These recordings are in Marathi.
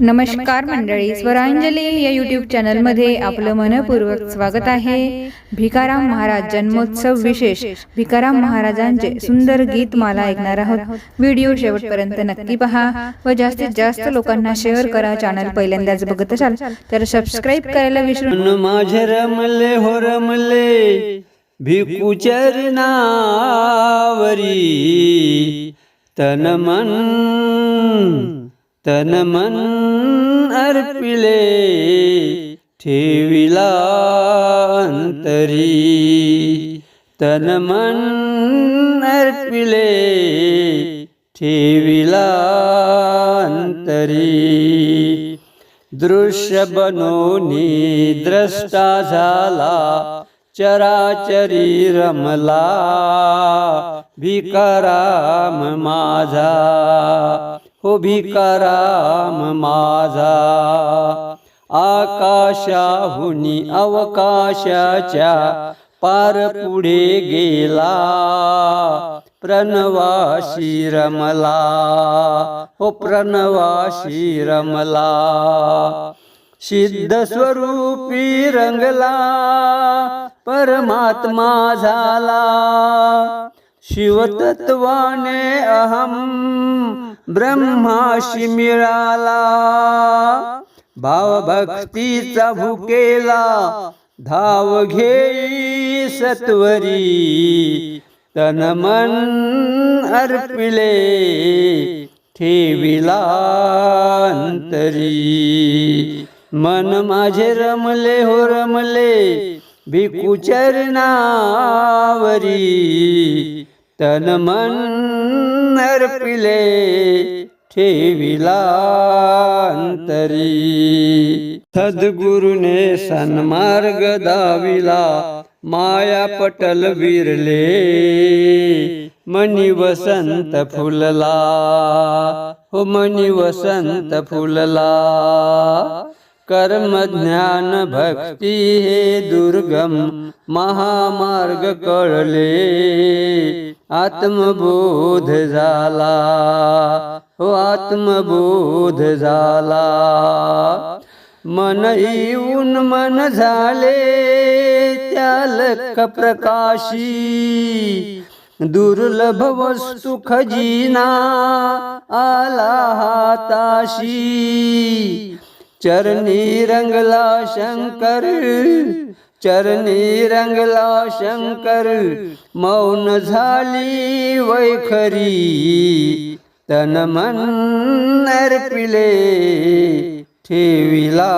नमस्कार मंडळी स्वरांजली या युट्यूब चॅनलमध्ये आपलं मनपूर्वक स्वागत आहे. भिकाराम महाराज जन्मोत्सव विशेष. भिकाराम महाराजांचे सुंदर गीत मला ऐकणार आहोत. व्हिडिओ शेवटपर्यंत नक्की पहा व जास्तीत जास्त लोकांना शेअर करा चॅनल पहिल्यांदाच बघत असाल तर सबस्क्राईब करायला विसरू माझे रमले हो रमले भिकू चरणावरी तन मन तन मन अर्पिले ठेविला अंतरी. तन मन अर्पिले ठेविला अंतरी. दृश्य बनोनी द्रष्टा झाला चराचरी रमला भिकाराम माझा. हो भिकाराम माझा. आकाशाहुनी अवकाशाच्या पार पुढे गेला. प्रणवाशी रमला. हो प्रणवाशी रमला. सिद्ध स्वरूपी रंगला. परमात्मा झाला. शिवतत्वाने अहम ब्रह्माशी मिळाला. भावभक्तीचा भुकेला धाव घेई सत्वरी. तन मन अर्पिले ठेविला अंतरी. मन माझे रमले हो रमले भिकू चरणावरी. तन मन अर्पिले ठेविला अंतरी. सद्गुरुने सन्मार्ग दाविला माया पटल विरले. मनी वसंत फुलला हो मनी वसंत फुलला. कर्म ज्ञान भक्ती हे दुर्गम महामार्ग कळले. आत्मबोध झाला. हो आत्मबोध झाला. मन येऊन मन झाले त्या लख प्रकाशी. दुर्लभ वस्तू खजिना आला हाताशी. चरणी रंगला शंकर चरणी रंगला शंकर मौन झाली वैखरी तन मन अर्पिले ठेविला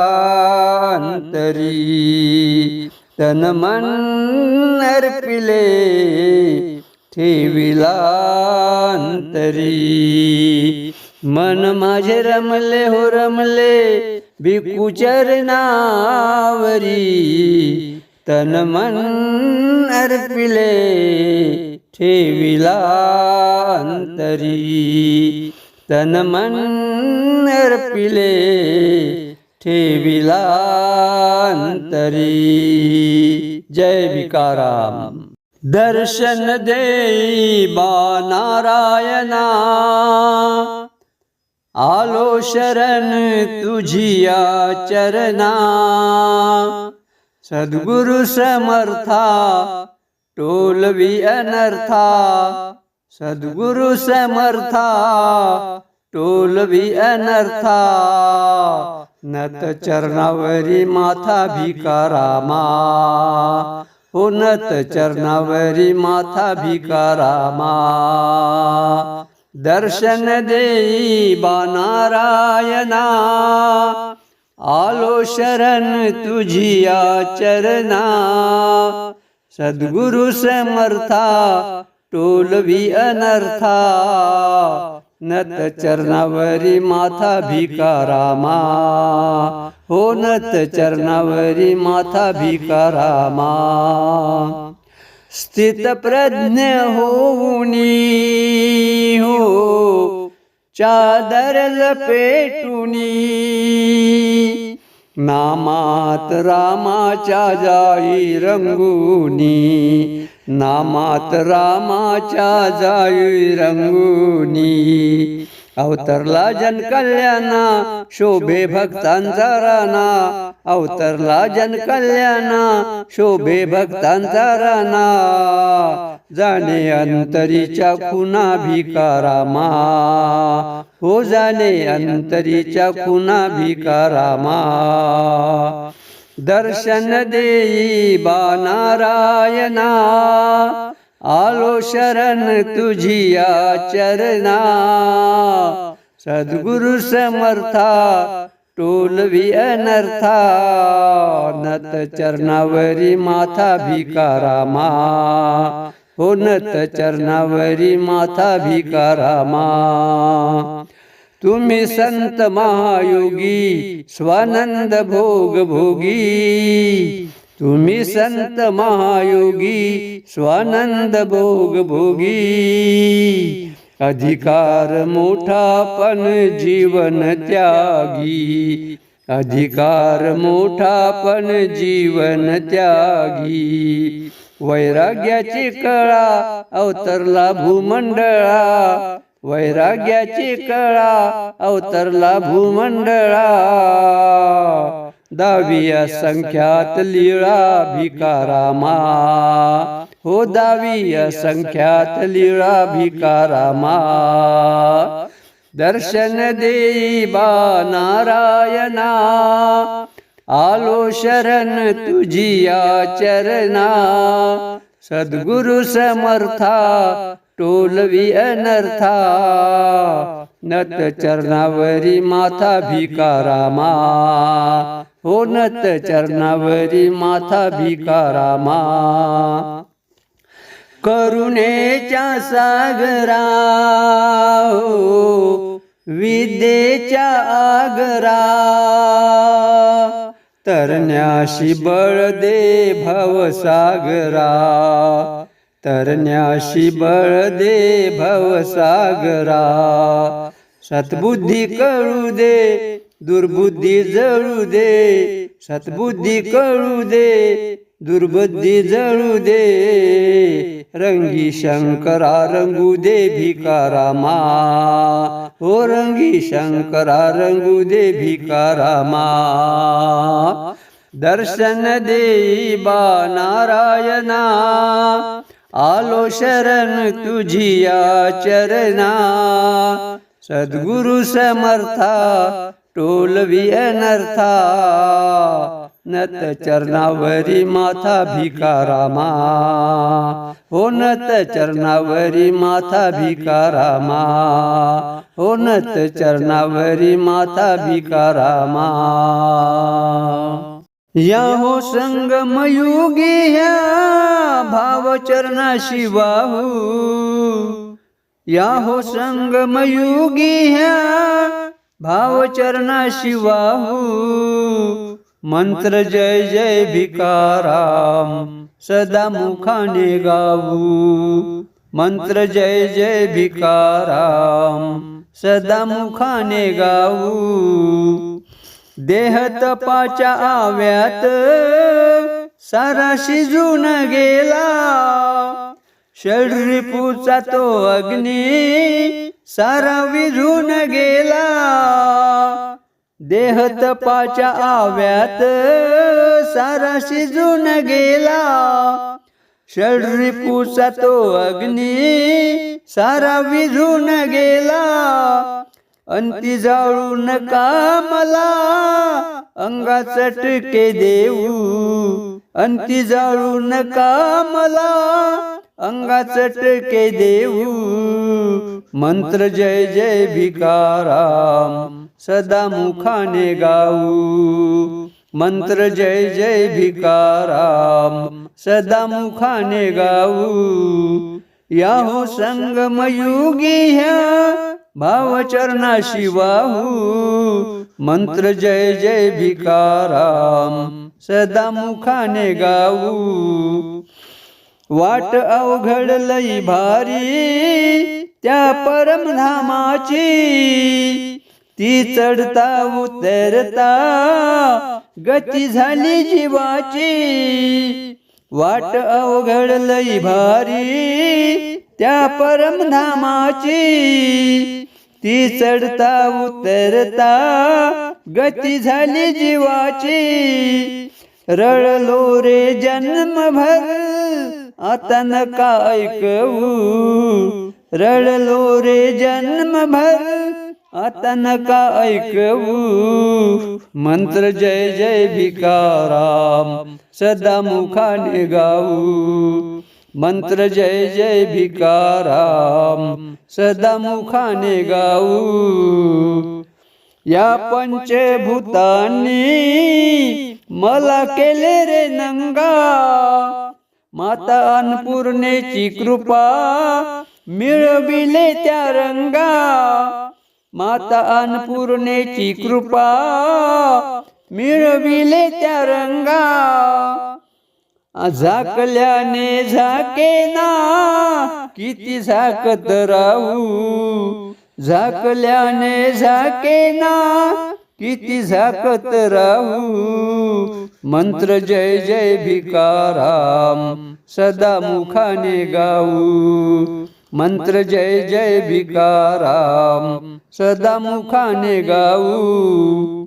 अंतरी. तन मन अर्पिले ठेविला अंतरी. मन माझे रमले हो रमले भिकू चरणावरी. तन मन अर्पिले ठेविला अंतरी. तन मन अर्पिले ठेविला अंतरी. जय विकाराम दर्शन देई बा नारायणा. आलो शरण तुझिया चरना सद्गुरु समर्था टोलवी अनर्था। सद्गुरु समर्था टोलवी अनर्था। नत चरणावरी माथा भिकारामा हो नत चरणावरी माथा भिकारामा दर्शन देई बा नारायणा आलो शरण तुझिया चरना सद्गुरु समर्था टोलवी अनर्था नत चरणावरी माथा भिकारामा हो नत चरणावरी माथा स्थितप्रज्ञ स्थित होऊनी हो चादर लपेटुनी. नामात रामाच्या जाई रंगुनी नामात रामाच्या जाई रंगुनी. अवतरला जन कल्याणा शोभे भक्तांचा राणा. अवतरला जन कल्याणा शोभे भक्तांचा राणा. जाणे अंतरीच्या खुना भिकारामा हो जाणे अंतरीच्या खुना भिकारामा दर्शन देई बा नारायणा. आलो शरण तुझिया चरणा. सद्गुरु समर्था टोलवी अनर्था. नत चरणावरी माथा भिकारामा हो नत चरणावरी माथा भिकारामा तुम्ही संत महायोगी स्वानंद भोग भोगी तुम्ही संत महायोगी स्वानंद भोग भोगी अधिकार मोठा पण जीवन त्यागी. अधिकार मोठा पण जीवन त्यागी. वैराग्याची कळा अवतरला भूमंडळा. वैराग्याची कळा अवतरला भूमंडळा. दाविया संख्यात लीळा भिकारामा हो दाविया संख्यात लीळा भिकारामा दर्शन देई बा नारायणा आलो शरण तुझिया चरणा सद्गुरु समर्था टोलवी अनर्था नत चरणावरी माथा भिकारामा होनत चरणावरी माथा भिकारामा. करुणेच्या सागरा हो, विद्येच्या आगरा. तरण्याशी बळ दे भवसागरा तरण्याशी बळ दे भवसागरा सतबुद्धी कळू दे दुर्बुद्धी जळू दे सतबुद्धी कळू दे दुर्बुद्धी जळू दे. रंगी शंकरा रंगू दे भिकारामा हो रंगी शंकरा रंगू दे भिकारामा दर्शन देई बा नारायणा. आलो शरण तुझिया चरणा सद्गुरु समर्था टोलवी अनर्था नत चरणावरी माथा भिकारामा हो नत चरणावरी माथा भिकारामा हो नत चरणावरी माथा भिकारामा। या हो संगमयुगी ह्या भावचरणाशी वाहू या हो संगमयुगी ह्या भावचरणा शिवाहू मंत्र जय जय भिकाराम सदा मुखाने गाऊ मंत्र जय जय भिकाराम सदा मुखाने गाऊ देह तपाच्या आव्यात सारा शिजून गेला। षड्रिपूचा तो अग्नी सारा विझून गेला. देह तपाच्या आव्यात सारा शिजून गेला. षड्रिपूचा तो अग्नी सारा विझून गेला. अंती जाळू नका मला अंगा टके देऊ. अंती जाळू नका मला अंगाच टके देऊ. मंत्र जय जय भिकाराम सदा मुखाने गाऊ. मंत्र जय जय भिकाराम सदा मुखाने गाऊ. या संगमयुगी ह्या भावचरणाशी वाहू मंत्र जय जय भिकाराम सदा मुखाने गाऊ वाट अवघड लई भारी त्या परमधामाची। ती चढता उतरता गती झाली जीवाची। वाट अवघड लई भारी त्या परमधामाची. ती चढता उतरता गती झाली जीवाची. रडलो रे जन्मभर आता नका ऐकवू. रडलो रे जन्मभर आता नका ऐकवू? मंत्र जय जय भिकाराम सदा मुखाने गाऊ। मंत्र जय जय भिकाराम सदा मुखाने गाऊ। या पंचभूतांनी मला केले रे नंगा। माता अन्नपूर्णेची कृपा मिळविले त्या रंगा। माता अन्नपूर्णेची कृपा मिळविले त्या रंगा. झाकल्याने झाकेना किती झाकत राहू. झाकल्याने झाके ना किती झाकत राहू. मंत्र जय जय भिकाराम सदा मुखाने गाऊ. मंत्र जय जय भिकाराम सदा मुखाने गाऊ।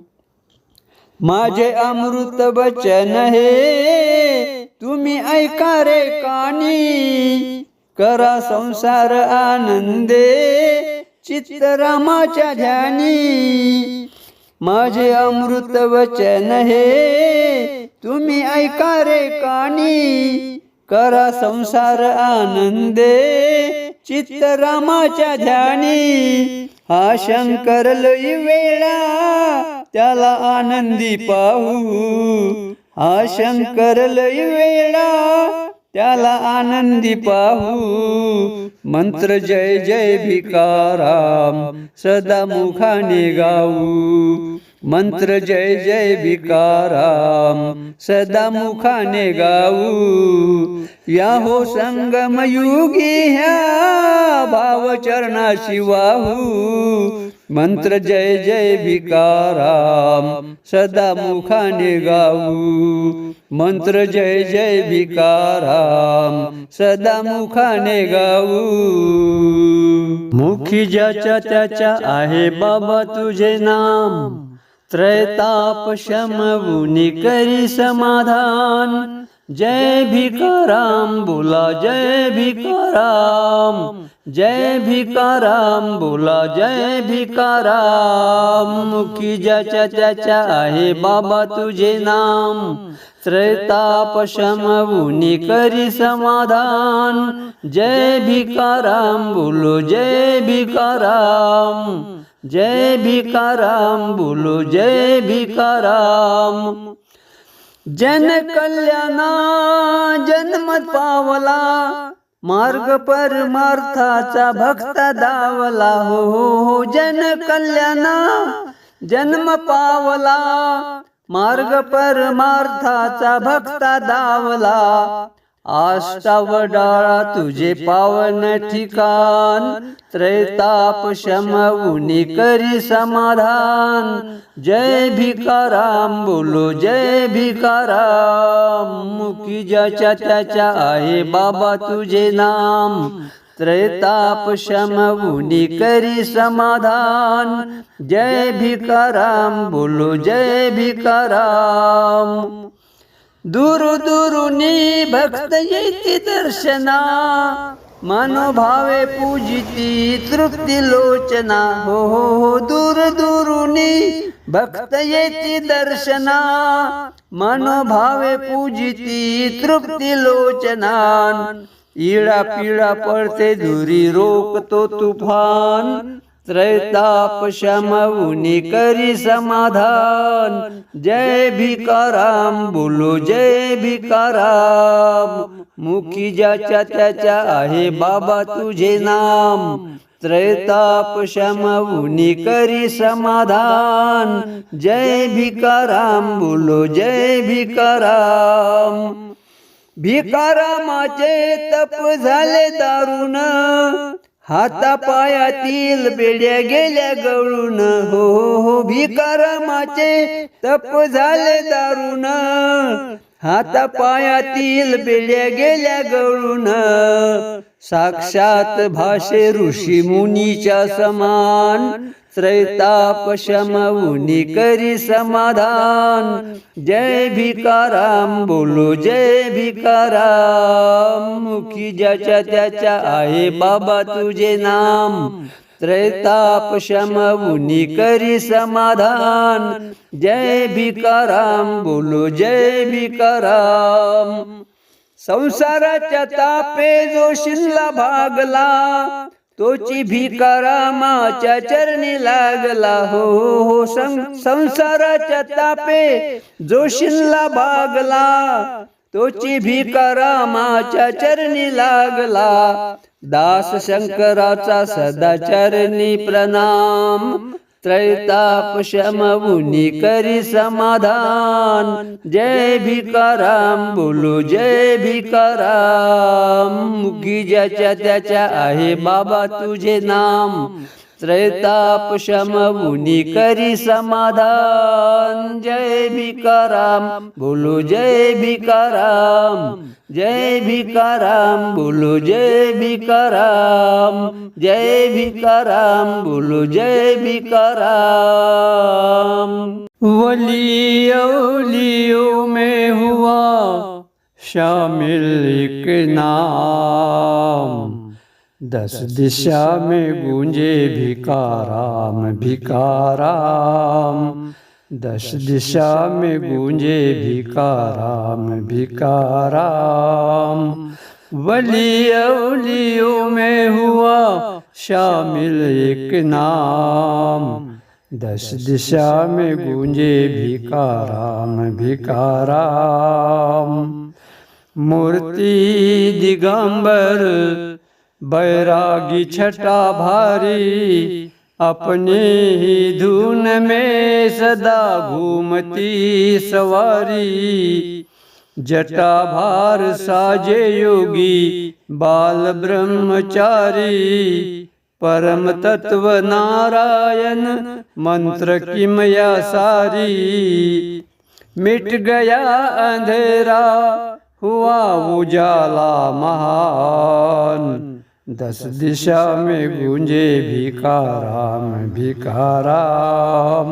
माझे अमृत वचन हे तुम्ही ऐका रे कानी। करा संसार आनंदे चित्तरामाच्या ध्यानी। माझे अमृत वचन हे तुम्ही ऐका रे कानी। करा संसार आनंदे चित्तरामाच्या ध्यानी। हा शंकर लई वेळा त्याला आनंदी पाहू. हा शंकर लई वेळा त्याला आनंदी पाहू. मंत्र जय जय भिकाराम सदा मुखाने गाऊ. मंत्र जय जय विकाराम सदा मुखाने गाऊ। या हो संगमयुगी ह्या भाव चरणाशी वाहू। मंत्र जय जय विकाराम सदा मुखाने गाऊ। मंत्र जय जय विकाराम सदा मुखाने गाऊ। मुखी ज्याच्या त्याच्या आहे बाबा तुझे नाम। त्रैताप शमवुनी करी समाधान। जय भिकाराम बोला जय भिकाराम जय भिकाराम बोला जय भिकाराम मुखी ज्याच्या त्याच्या आहे बाबा तुझे नाम। त्रैतापशमवुनि करी समाधान। जय भिकाराम बोलो जय भिकाराम। जय भिकाराम बोलो जय भिकाराम। जन कल्याणा जन्म पावला। मार्ग परमार्थाचा भक्त दावला। हो हो हो जन कल्याणा जन्म पावला। मार्ग परमार्थाचा भक्त दावला. आष्टावडाळा तुझे पावन ठिकाण त्रैताप शमवुनी करी समाधान. जय भिकाराम बोलो जय भिकाराम. मुकी ज्याच्या त्याच्या आहे बाबा तुझे नाम. त्रैताप शमवुनी करी समाधान। जय भिकाराम बोलो जय भिकाराम। दुरु दुरुनी भक्त येती दर्शना। मनोभावे पूजिती तृप्ती लोचना। हो हो हो दूर दुरुनी भक्त येती दर्शना। मनोभावे पूजिती तृप्ती लोचना। इळा पिळा पडते धुरी रोकतो तुफान. त्रैताप शमवुनी करी समाधान. जय भिकाराम बोलो जय भिकाराम. मुखी ज्याच्या त्याच्या आहे बाबा तुझे नाम. त्रैताप शमवुनी करी समाधान. जय भिकाराम बोलो जय भिकाराम. भिकारामाचे तप झाले दारुण. हाता पायातील बेड्या गेल्या गळून. हो हो हो भिकारामाचे तप झाले दारुण. हाता पायातील बेड्या गेल्या गळून. साक्षात भाषे ऋषी मुनीच्या समान. त्रैताप शमवुनी करी समाधान. जय भिकाराम बोलो जय भिकाराम. मुखी ज्याच्या त्याच्या आहे बाबा तुझे नाम. त्रैताप शमवुनी करी समाधान। जय भिकाराम बोलो, जय भिकाराम। संसाराच्या तापे जो शिनला भागला, तोची भिकारामाच्या चरणी लागला हो हो संसाराच्या तापे जो शिनला भागला, तोची भिकारामाच्या चरणी लागला। दास शंकराचा सदाचरणी प्रणाम. त्रैताप शमवुनी करी समाधान. जय भिकाराम बोलो जय भिकाराम. मुखी ज्याच्या त्याच्या आहे बाबा तुझे नाम. त्रैताप शमवुनी करी समाधान। जय भिकाराम बोलो जय भिकाराम। जय भिकाराम बोलो जय भिकाराम। जय भिकाराम बोलो जय भिकाराम। वलियो में हुआ शामिल एक नाम। दस दिशा में गूंजे भिकाराम भिकाराम दस दिशा में गूंजे भिकाराम भिकाराम वली अवलियों में हुआ शामिल एक नाम। दस दिशा में गूंजे भिकाराम भिकाराम। मूर्ति दिगंबर बैरागी छटा भारी अपने ही धुन में सदा घूमती सवारी। जटा भार साजे योगी बाल ब्रह्मचारी। परम तत्व नारायण मंत्र की मया सारी। मिट गया अंधेरा हुआ उजाला महान। दस दिशा में गूंजे भिकाराम भिकाराम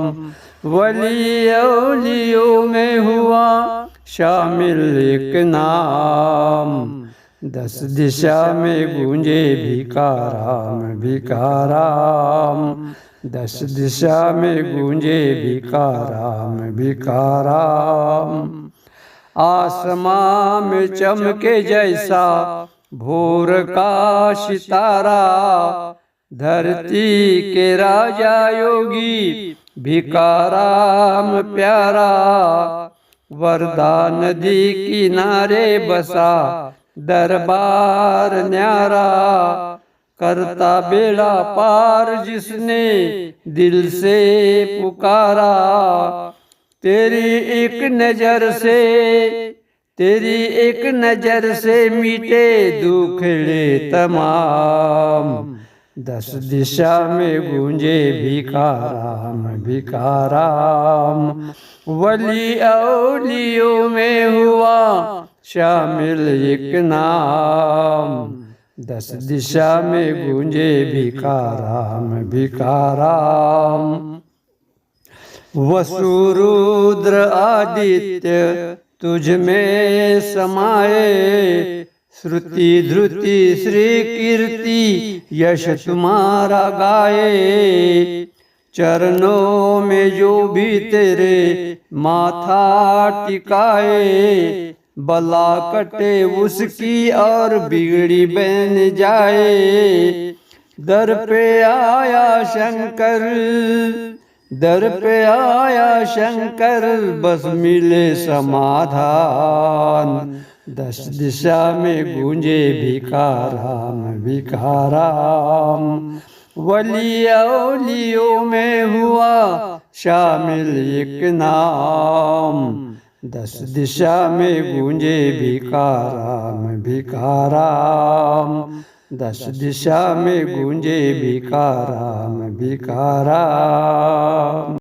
वली औलियों में हुआ शामिल एक नाम। दस दिशा में गूंजे भिकाराम भिकाराम दस दिशा में गूंजे भिकाराम। भिकाराम। आसमां में चमके जैसा भोर का सितारा धरती के राजा योगी भिकाराम प्यारा वरदा नदी किनारे बसा, दरबार न्यारा, करता बेड़ा पार जिसने दिल से पुकारा, तेरी एक नज़र से तेरी एक नजर से मिटे दुखड़े तमाम। दस दिशा में गूंजे भिकाराम भिकाराम वली औलियों में हुआ शामिल एक नाम। दस दिशा में गूंजे भिकाराम भिकाराम वसुरुद्र आदित्य तुझ में समाये श्रुति धृति श्री कीर्ति, यश तुम्हारा गाए चरणों में जो भी तेरे माथा टिकाए, बला कटे उसकी और बिगड़ी बन जाए। दर पे आया शंकर दर पे आया शंकर बस मिले समाधान। दस दिशा में गूंजे भिकाराम भिकाराम वली में हुआ शामिल एक नाम। दस दिशा में गूंजे भिकाराम भिकाराम दस दिशा में गूंजे भिकाराम भिकाराम